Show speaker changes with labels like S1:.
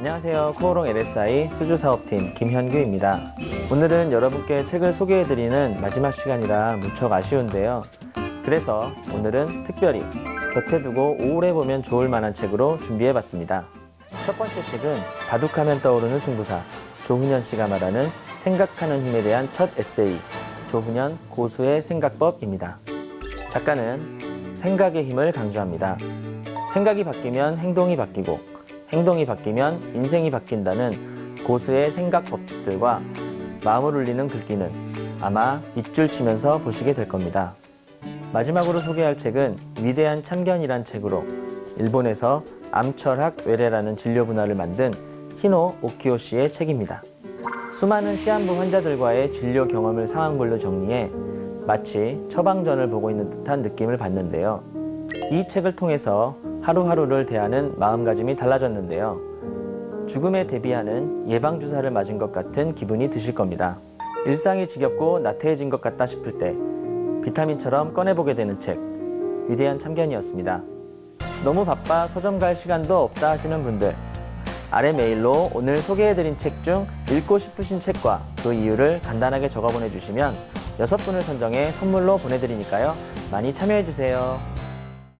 S1: 안녕하세요. 코오롱 LSI 수주사업팀 김현규입니다. 오늘은 여러분께 책을 소개해드리는 마지막 시간이라 무척 아쉬운데요. 그래서 오늘은 특별히 곁에 두고 오래 보면 좋을 만한 책으로 준비해봤습니다. 첫 번째 책은 바둑하면 떠오르는 승부사 조훈현 씨가 말하는 생각하는 힘에 대한 첫 에세이 조훈현 고수의 생각법입니다. 작가는 생각의 힘을 강조합니다. 생각이 바뀌면 행동이 바뀌고 행동이 바뀌면 인생이 바뀐다는 고수의 생각 법칙들과 마음을 울리는 글귀는 아마 밑줄 치면서 보시게 될 겁니다. 마지막으로 소개할 책은 위대한 참견이란 책으로 일본에서 암철학 외래라는 진료 분야를 만든 히노 오키오 씨의 책입니다. 수많은 시한부 환자들과의 진료 경험을 상황별로 정리해 마치 처방전을 보고 있는 듯한 느낌을 받는데요. 이 책을 통해서 하루하루를 대하는 마음가짐이 달라졌는데요. 죽음에 대비하는 예방주사를 맞은 것 같은 기분이 드실 겁니다. 일상이 지겹고 나태해진 것 같다 싶을 때 비타민처럼 꺼내보게 되는 책, 위대한 참견이었습니다. 너무 바빠 서점 갈 시간도 없다 하시는 분들, 아래 메일로 오늘 소개해드린 책 중 읽고 싶으신 책과 그 이유를 간단하게 적어 보내주시면 여섯 분을 선정해 선물로 보내드리니까요. 많이 참여해주세요.